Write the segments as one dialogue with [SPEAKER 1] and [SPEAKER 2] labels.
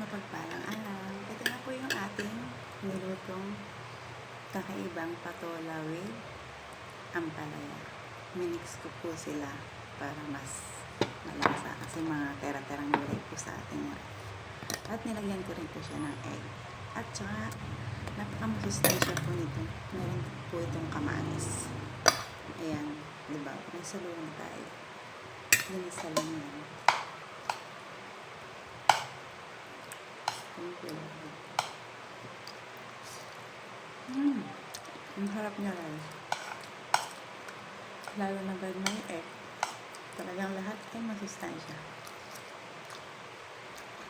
[SPEAKER 1] mapagpalang araw. Ito na po yung ating nilutong kakaibang patola with ampalaya. Minix ko po sila para mas malasa kasi mga tera-terang gulay po sa ating ref. At nilagyan ko rin po siya ng egg. At saka, napakamasustensya po nito. Meron po itong kamanis. Ayan, di ba? May salungan tayo. Ginisa lang yan. Mm. Ang harap niya guys. Lalo na ba may egg. Talagang lahat ay masustansya.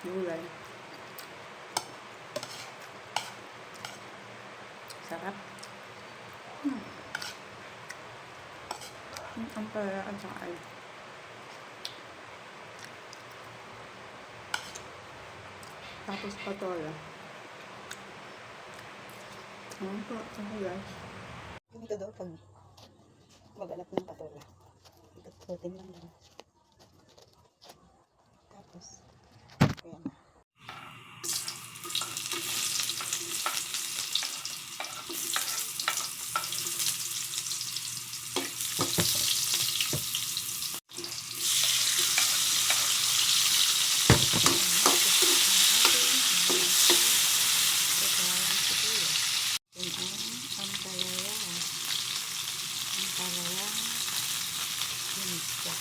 [SPEAKER 1] Gulay. Sarap. Hmm. Mm, Ang pala at saka ay. Tapos patola. Ano po? Ano guys? Ganito daw pag magalap ng patola. Ito, protein lang daw. Tapos, ayan na. Yan ang ampalaya. Ampalaya. Minsa.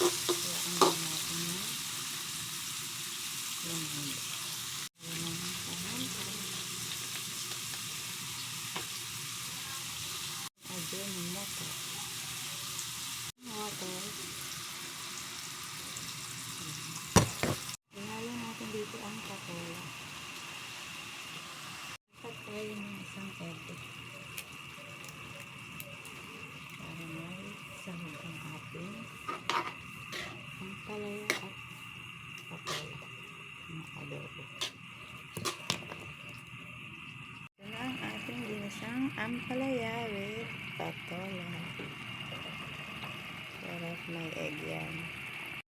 [SPEAKER 1] Kaya ang gawin natin na lemon. Lemon kahantan. Again, motor. Motor. Ihalo natin dito ang patola. Tayo ng isang egg. Para may sahog ang ating ang palaya at patola. Ang adobo. Ito na ang ating ginisang ampalaya with patola. Sarap may egg yan.